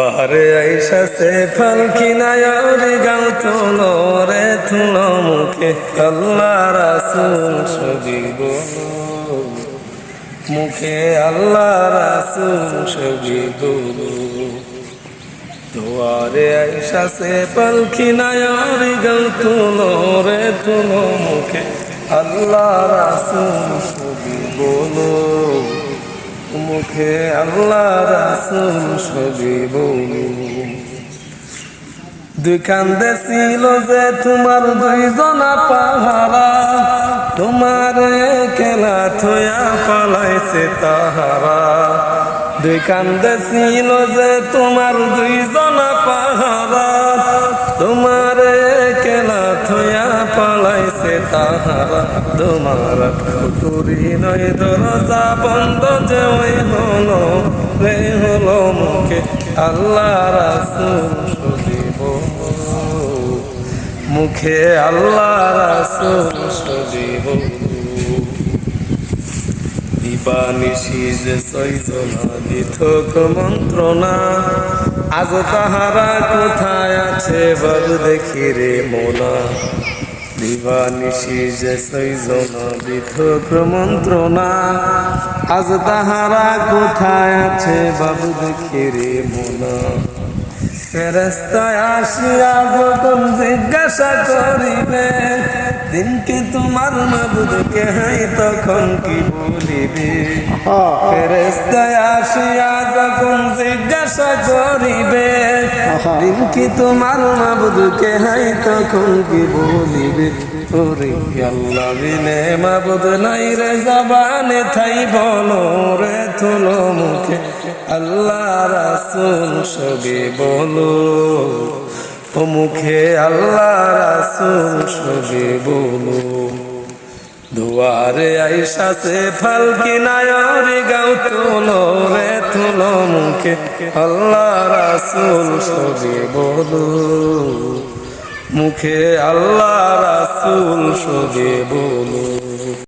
আরে আইসা সে ফলকিনায় রে গাও তুলো রে, তুলো মুখে। আল্লাহ রাসুল ছবি বলো। মুখে আল্লাহ রাসুল ছবি বলো দুয়ারে আইসা সে পলখিনায় রে গাও তুলো রে, তুলো মুখে। আল্লাহ রাসুল ছবি বলো। মুখে আল্লাহ রাসুল ছবি বলো দুই কান্দে যে তোমার দুইজনা পাহারা, তোমার খেলা থয়া পালাইছে তাহারা। দুই কান্দে যে তোমার দুইজনা পাহারা পালাইছে তাহারা তোমার খুতুরি নয়, দরজা বন্ধ যে ওই হলো রে হলো মুখে আল্লাহ রাসুল মুখে আল্লাহ রাসুল মন্ত্রণা, আজ তাহারা কোথায় আছে বাবু দেখি রে মোনা। দিবানিশি যে সৈজনা দিথক মন্ত্রণা আজ তাহারা কোথায় আছে বাবু দেখি রে মোনা। ফেরস্তায় আসিয়া যখন জিজ্ঞাসা করিবে দিনকে তোমার মাবুদকে হাই তখন কি বলিবে? ফেরস্তায় আসিয়া জিজ্ঞাসা করিবে দিনকে তোমার মাবুদকে হাই তখন কি বলিবে? ওরে আল্লাহ বিনে মাবুদ নাই রে জবানে থাই বলো রে তুলো মুখে। আল্লাহ রাসুল সবে বলো। ও মুখে আল্লাহ রাসুল সবে বলো। দুয়ারে আইসা সে ফল কিনায় রে গাও তুলো রে তুলো মুখে আল্লাহ রাসুল সবে বলো মুখে আল্লাহ রাসুল সবে বলো